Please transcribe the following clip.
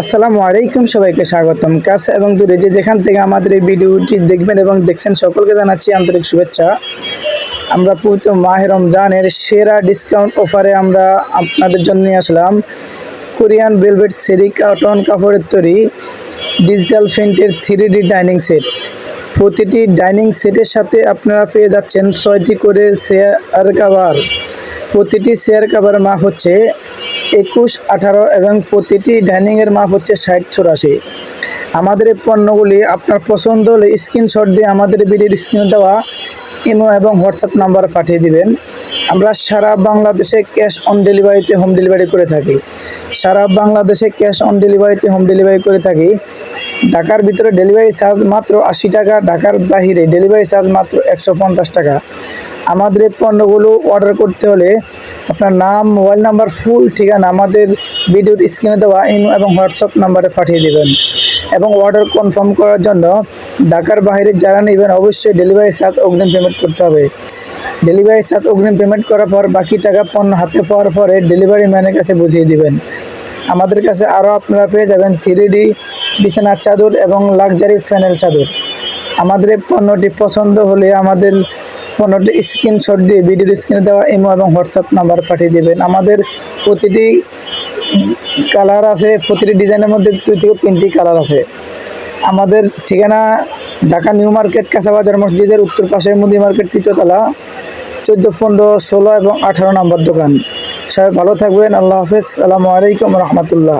আসসালামু আলাইকুম সবাইকে স্বাগতম। কাছে এবং দূরে যে যেখান থেকে আমাদের এই ভিডিওটি দেখবেন এবং দেখছেন সকলকে জানাচ্ছি আন্তরিক শুভেচ্ছা। আমরা পবিত্র মাহে রমজানের সেরা ডিসকাউন্ট অফারে আমরা আপনাদের জন্য নিয়ে আসলাম। কোরিয়ান ভেলভেট সেরি কাটন কাপড়ের তৈরি ডিজিটাল প্রিন্টের থ্রি ডি ডাইনিং সেট প্রতিটি ডাইনিং সেটের সাথে আপনারা পেয়ে যাচ্ছেন ছয়টি করে চেয়ার কাভার প্রতিটি চেয়ার কাভারের মাপ হচ্ছে একুশ, আঠারো এবং প্রতিটি ডাইনিংয়ের মাপ হচ্ছে ষাট চুরাশি। আমাদের এই পণ্যগুলি আপনার পছন্দ হলে স্ক্রিনশট দিয়ে আমাদের ভিডিওর স্ক্রিনে দেওয়া ইমো এবং হোয়াটসঅ্যাপ নাম্বার পাঠিয়ে দিবেন। আমরা সারা বাংলাদেশে ক্যাশ অন ডেলিভারিতে হোম ডেলিভারি করে থাকি। সারা বাংলাদেশে ক্যাশ অন ডেলিভারিতে হোম ডেলিভারি করে থাকি। ঢাকার ভিতরে ডেলিভারি চার্জ মাত্র আশি টাকা, ঢাকার বাহিরে ডেলিভারি চার্জ মাত্র একশো পঞ্চাশ টাকা। আমাদের এই পণ্যগুলো অর্ডার করতে হলে আপনার নাম, মোবাইল নাম্বার, ফুল ঠিকানা আমাদের ভিডিওর স্ক্রিনে দেওয়া ইমো এবং হোয়াটসঅ্যাপ নাম্বারে পাঠিয়ে দেবেন। এবং অর্ডার কনফার্ম করার জন্য ঢাকার বাইরে যারা নেবেন, অবশ্যই ডেলিভারি চার্জ অগ্রিম পেমেন্ট করতে হবে। ডেলিভারি চার্জ অগ্রিম পেমেন্ট করার পর বাকি টাকা পণ্য হাতে পাওয়ার পরে ডেলিভারি ম্যানের কাছে বুঝিয়ে দিবেন। আমাদের কাছে আরও আপনারা পেয়ে যাবেন থ্রি ডি বিছানার চাদর এবং লাক্সারি ফ্যানের চাদর। আমাদের পণ্যটি পছন্দ হলে আমাদের পণ্যটি স্ক্রিনশট দিয়ে ভিডিওর স্ক্রিনে দেওয়া ইমো এবং হোয়াটসঅ্যাপ নাম্বার পাঠিয়ে দেবেন। আমাদের প্রতিটি কালার আছে, প্রতিটি ডিজাইনের মধ্যে দুই থেকে তিনটি কালার আছে। আমাদের ঠিকানা ঢাকা নিউ মার্কেট কাঁচাবাজার মসজিদের উত্তর পাশে মুদি মার্কেট তৃতীয়তলা চোদ্দ, পনেরো, ষোলো এবং আঠারো নম্বর দোকান। সবাই ভালো থাকবেন, আল্লাহ হাফেজ, আসসালামু আলাইকুম রহমতুল্লাহ।